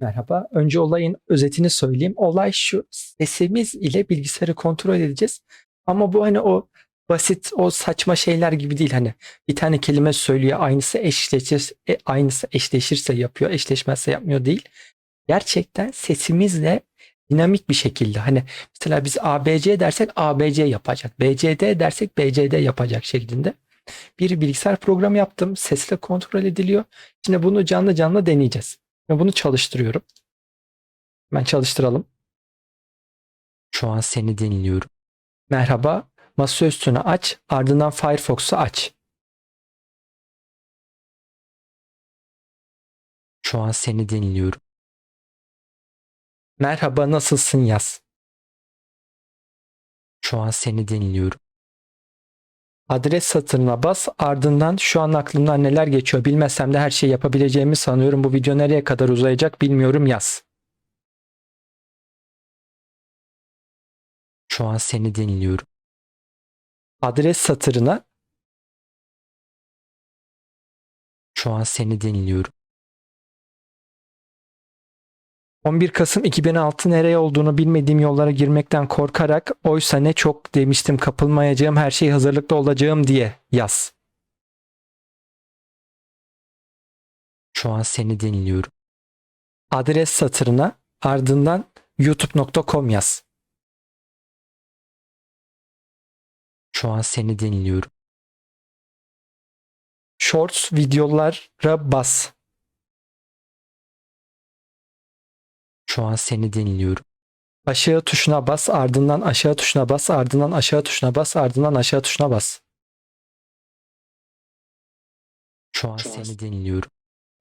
Merhaba. Önce olayın özetini söyleyeyim. Olay şu. Sesimiz ile bilgisayarı kontrol edeceğiz. Ama bu hani o basit, o saçma şeyler gibi değil. Hani bir tane kelime söylüyor, aynısı eşleşir, e, aynısı eşleşirse yapıyor, eşleşmezse yapmıyor değil. Gerçekten sesimizle dinamik bir şekilde hani mesela biz ABC dersek ABC yapacak. BCD dersek BCD yapacak şeklinde bir bilgisayar programı yaptım. Sesle kontrol ediliyor. Şimdi bunu canlı canlı deneyeceğiz. Ve bunu çalıştırıyorum. Hemen çalıştıralım. Şu an seni dinliyorum. Merhaba. Masa üstünü aç. Ardından Firefox'u aç. Şu an seni dinliyorum. Merhaba nasılsın yaz. Şu an seni dinliyorum. Adres satırına bas. Ardından şu an aklımdan neler geçiyor bilmesem de her şeyi yapabileceğimi sanıyorum. Bu video nereye kadar uzayacak bilmiyorum yaz. Şu an seni dinliyorum. Adres satırına Şu an seni dinliyorum. 11 Kasım 2006 nereye olduğunu bilmediğim yollara girmekten korkarak oysa ne çok demiştim kapılmayacağım her şey hazırlıklı olacağım diye yaz. Şu an seni dinliyorum. Adres satırına ardından youtube.com yaz. Şu an seni dinliyorum. Shorts videolara bas. Şu an seni dinliyorum. Aşağı tuşuna bas ardından aşağı tuşuna bas ardından aşağı tuşuna bas ardından aşağı tuşuna bas. Şu an seni dinliyorum.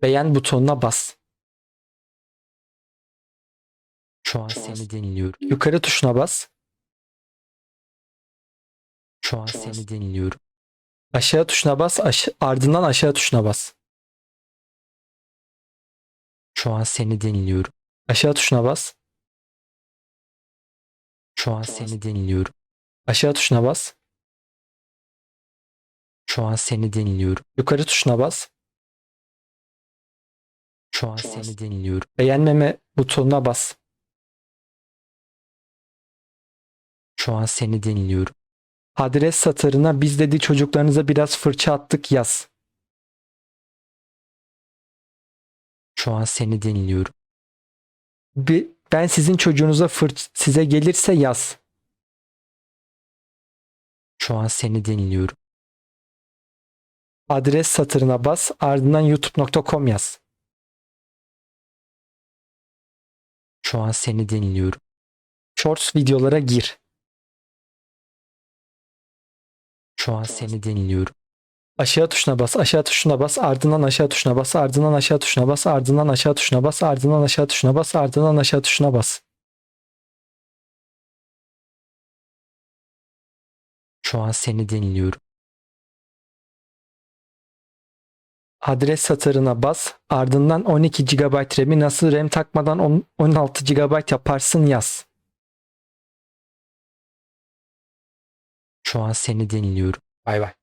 Beğen butonuna bas. Şu an seni dinliyorum. Yukarı tuşuna bas. Şu an seni dinliyorum. Aşağı tuşuna bas aş- ardından aşağı tuşuna bas. Şu an seni dinliyorum. Aşağı tuşuna bas. Şu an seni dinliyorum. Aşağı tuşuna bas. Şu an seni dinliyorum. Yukarı tuşuna bas. Şu an seni dinliyorum. Beğenmeme butonuna bas. Şu an seni dinliyorum. Adres satırına biz dedi çocuklarınıza biraz fırça attık yaz. Şu an seni dinliyorum. Ben sizin çocuğunuza fırç size gelirse yaz. Şu an seni dinliyorum. Adres satırına bas ardından youtube.com yaz. Şu an seni dinliyorum. Shorts videolara gir. Şu an seni dinliyorum. Aşağı tuşuna bas, aşağı tuşuna bas, ardından aşağı tuşuna bas, ardından aşağı tuşuna bas, ardından aşağı tuşuna bas, ardından aşağı tuşuna bas, ardından aşağı tuşuna bas. Şu an seni dinliyorum. Adres satırına bas, ardından 12 GB RAM'i nasıl RAM takmadan on- 16 GB yaparsın yaz. Şu an seni dinliyorum. Bay bay.